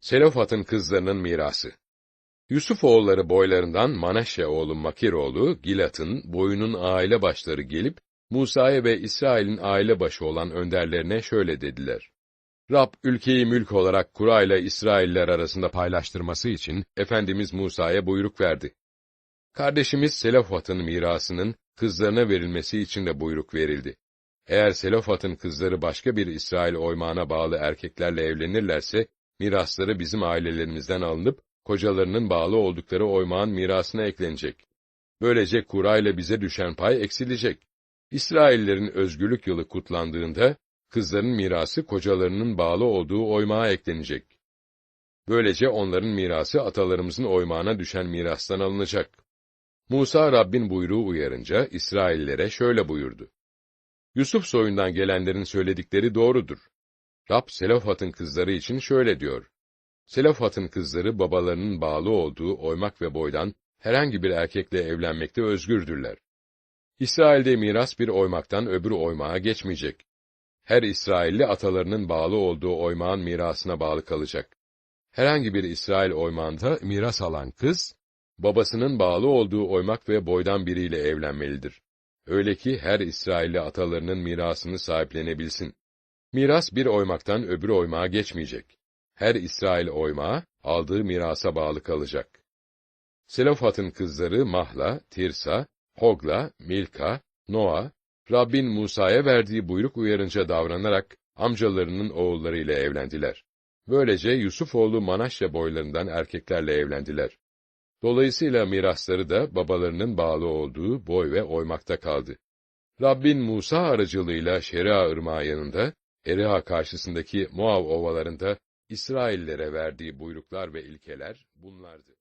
Selofat'ın kızlarının mirası. Yusuf oğulları boylarından Manaşe oğlu Makir oğlu Gilat'ın boyunun aile başları gelip Musa'ya ve İsrail'in aile başı olan önderlerine şöyle dediler. Rab ülkeyi mülk olarak Kura ile İsrailler arasında paylaştırması için Efendimiz Musa'ya buyruk verdi. Kardeşimiz Selofat'ın mirasının kızlarına verilmesi için de buyruk verildi. Eğer Selofat'ın kızları başka bir İsrail oymağına bağlı erkeklerle evlenirlerse, mirasları bizim ailelerimizden alınıp, kocalarının bağlı oldukları oymağın mirasına eklenecek. Böylece Kura ile bize düşen pay eksilecek. İsraillerin özgürlük yılı kutlandığında, kızların mirası kocalarının bağlı olduğu oymağa eklenecek. Böylece onların mirası atalarımızın oymağına düşen mirastan alınacak. Musa Rabbin buyruğu uyarınca İsraillere şöyle buyurdu. Yusuf soyundan gelenlerin söyledikleri doğrudur. Rab Selofat'ın kızları için şöyle diyor. Selofat'ın kızları babalarının bağlı olduğu oymak ve boydan herhangi bir erkekle evlenmekte özgürdürler. İsrail'de miras bir oymaktan öbür oymağa geçmeyecek. Her İsrailli atalarının bağlı olduğu oymağın mirasına bağlı kalacak. Herhangi bir İsrail oymağında miras alan kız, babasının bağlı olduğu oymak ve boydan biriyle evlenmelidir. Öyle ki her İsrailli atalarının mirasını sahiplenebilsin. Miras bir oymaktan öbür oymağa geçmeyecek. Her İsrail oymağı aldığı mirasa bağlı kalacak. Selofat'ın kızları Mahla, Tirsa, Hogla, Milka, Noa, Rabbin Musa'ya verdiği buyruk uyarınca davranarak amcalarının oğullarıyla evlendiler. Böylece Yusuf oğlu Manaşya boylarından erkeklerle evlendiler. Dolayısıyla mirasları da babalarının bağlı olduğu boy ve oymakta kaldı. Rabbin Musa aracılığıyla Şeria ırmağı yanında, Eriha karşısındaki Moav ovalarında İsraillere verdiği buyruklar ve ilkeler bunlardı.